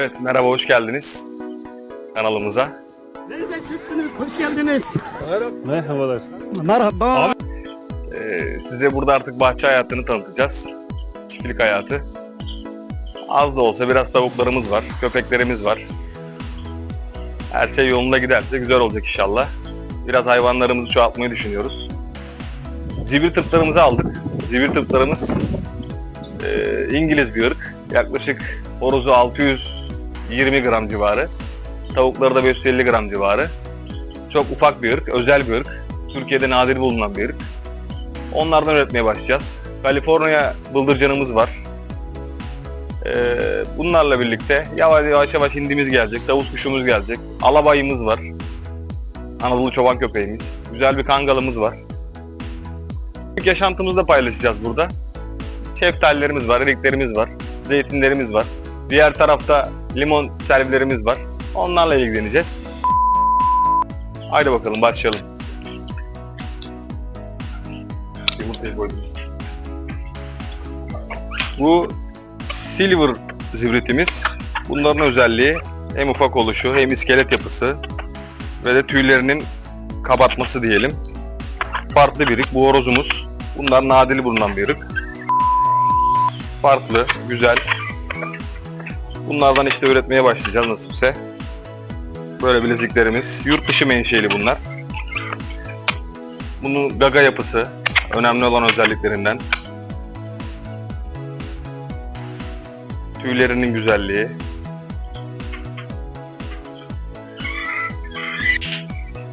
Evet, merhaba, hoş geldiniz kanalımıza. Nereden çıktınız? Hoş geldiniz. Merhabalar. Merhaba. Ee, size burada artık bahçe hayatını tanıtacağız. Çiftlik hayatı. Az da olsa biraz tavuklarımız var, köpeklerimiz var. Her şey yolunda giderse güzel olacak inşallah. Biraz hayvanlarımızı çoğaltmayı düşünüyoruz. Zibir tıplarımızı aldık. Zibir tıplarımız e, İngiliz bir ırk. Yaklaşık horozu 620 gram civarı. Tavukları da 550 gram civarı. Çok ufak bir ırk, özel bir ırk. Türkiye'de nadir bulunan bir ırk. Onlardan üretmeye başlayacağız. Kaliforniya bıldırcanımız var. Ee, bunlarla birlikte yavaş yavaş yavaş hindimiz gelecek, tavus kuşumuz gelecek. Alabayımız var. Anadolu çoban köpeğimiz. Güzel bir kangalımız var. İlk yaşantımızı da paylaşacağız burada. Şeftalilerimiz var, eriklerimiz var, zeytinlerimiz var. Diğer tarafta limon servilerimiz var. Onlarla ilgileneceğiz. Haydi bakalım başlayalım. Yumurtayı koydum. Bu silver zibritimiz. Bunların özelliği hem ufak oluşu hem iskelet yapısı ve de tüylerinin kabartması diyelim. Farklı bir. Bu horozumuz. Bunlar nadiri bulunan bir. Farklı, güzel. Bunlardan işte üretmeye başlayacağız nasipse. Böyle bileziklerimiz. Yurt dışı menşeli bunlar. Bunun gaga yapısı önemli olan özelliklerinden. Tüylerinin güzelliği.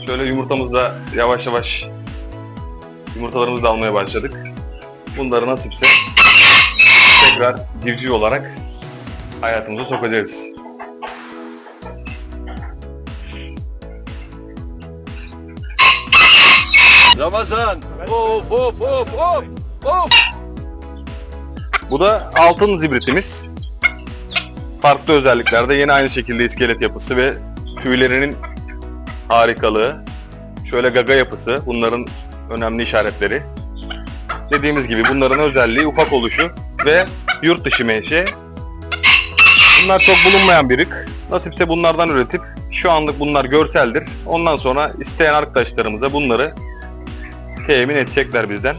Şöyle yumurtamızda yavaş yavaş yumurtalarımızı da almaya başladık. Bunları nasipse tekrar civciv olarak hayatımıza sokacağız. Ramazan. Of of of of. Of. Bu da altın zibritimiz. Farklı özelliklerde yine aynı şekilde iskelet yapısı ve tüylerinin harikalığı. Şöyle gaga yapısı bunların önemli işaretleri. Dediğimiz gibi bunların özelliği ufak oluşu ve yurt dışı menşe. Bunlar çok bulunmayan bir ırk. Nasipse bunlardan üretip şu anlık bunlar görseldir. Ondan sonra isteyen arkadaşlarımıza bunları temin edecekler bizden.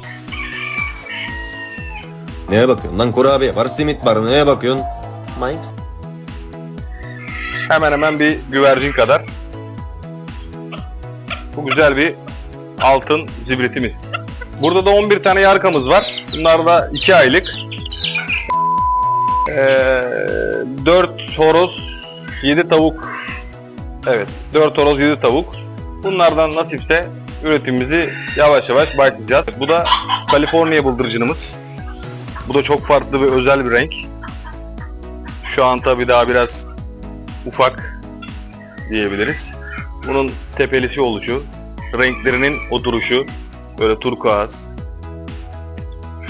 Neye bakıyorsun lan kurabiye var simit var neye bakıyorsun? Mısın? Hemen hemen bir güvercin kadar. Bu güzel bir altın zibritimiz. Burada da 11 tane yarkamız var. Bunlar da 2 aylık. Ee, 4 horoz, 7 tavuk. Evet, 4 horoz, 7 tavuk. Bunlardan nasipse üretimimizi yavaş yavaş başlayacağız. Bu da Kaliforniya bıldırcınımız. Bu da çok farklı ve özel bir renk. Şu an tabii daha biraz ufak diyebiliriz. Bunun tepelisi oluşu, renklerinin oturuşu, böyle turkuaz,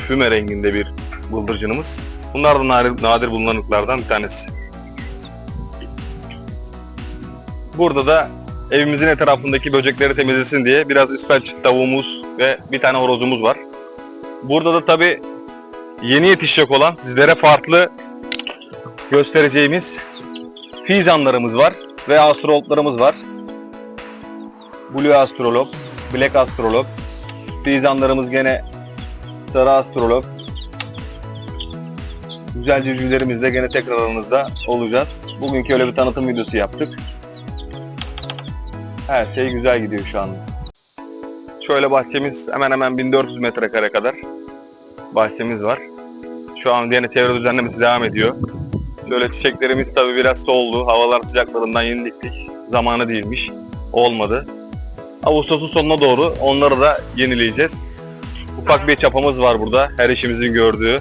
füme renginde bir bıldırcınımız. Bunlar da nadir, nadir bulunan ırklardan bir tanesi. Burada da evimizin etrafındaki böcekleri temizlesin diye biraz ispenç tavuğumuz ve bir tane horozumuz var. Burada da tabi yeni yetişecek olan sizlere farklı göstereceğimiz Fizanlarımız var ve astrologlarımız var. Blue astrolog, black astrolog. Fizanlarımız gene sarı astrolog. Güzel cücülerimizle gene tekrar aranızda olacağız. Bugünkü öyle bir tanıtım videosu yaptık. Her şey güzel gidiyor şu anda. Şöyle bahçemiz hemen hemen 1400 metrekare kadar bahçemiz var. Şu an yine çevre düzenlemesi devam ediyor. Şöyle çiçeklerimiz tabii biraz soldu. Havalar sıcaklarından yeni diktik. Zamanı değilmiş. Olmadı. Ağustos'un sonuna doğru onları da yenileyeceğiz. Ufak bir çapamız var burada. Her işimizin gördüğü.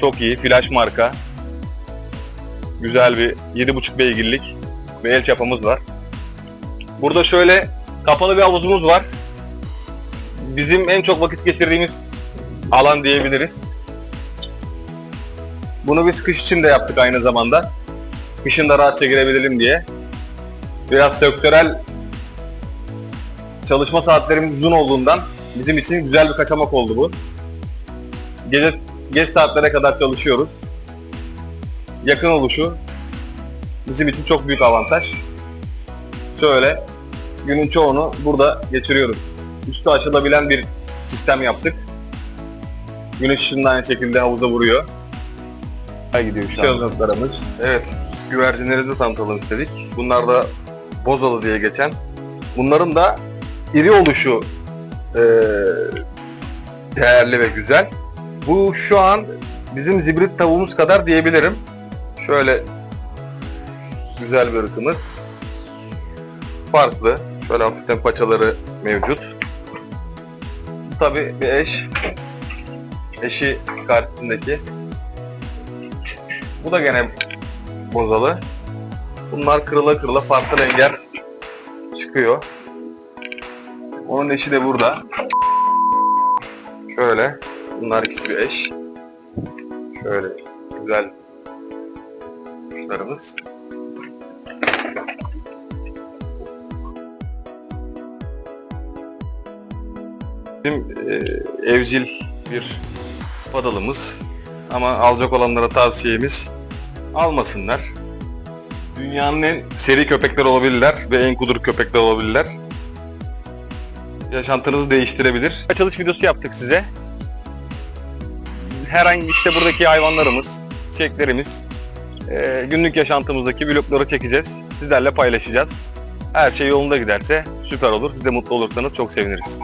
Çok iyi. Flash marka. Güzel bir 7,5 beygirlik bir el çapamız var. Burada şöyle kapalı bir havuzumuz var. Bizim en çok vakit geçirdiğimiz alan diyebiliriz. Bunu biz kış için de yaptık aynı zamanda. Kışın da rahatça girebilelim diye. Biraz sektörel çalışma saatlerimiz uzun olduğundan bizim için güzel bir kaçamak oldu bu. Gece geç saatlere kadar çalışıyoruz. yakın oluşu bizim için çok büyük avantaj. Şöyle günün çoğunu burada geçiriyoruz. Üstü açılabilen bir sistem yaptık. Güneş ışığını da aynı şekilde havuza vuruyor. Ay gidiyor şu an. Gözlüklerimiz. Evet. Güvercinleri de tanıtalım istedik. Bunlar da bozalı diye geçen. Bunların da iri oluşu eee, değerli ve güzel. Bu şu an bizim zibrit tavuğumuz kadar diyebilirim. Şöyle güzel bir ırkımız. Farklı. Şöyle hafiften paçaları mevcut. Bu tabi bir eş. Eşi karşısındaki. Bu da gene bozalı. Bunlar kırıla kırıla farklı renkler çıkıyor. Onun eşi de burada. Şöyle. Bunlar ikisi bir eş. Şöyle güzel kuşlarımız. Bizim e, evcil bir padalımız. Ama alacak olanlara tavsiyemiz almasınlar. Dünyanın en seri köpekler olabilirler ve en kudur köpekler olabilirler. Yaşantınızı değiştirebilir. Açılış videosu yaptık size. Herhangi işte buradaki hayvanlarımız, çiçeklerimiz, e, günlük yaşantımızdaki vlogları çekeceğiz. Sizlerle paylaşacağız. Her şey yolunda giderse süper olur. Siz de mutlu olursanız çok seviniriz.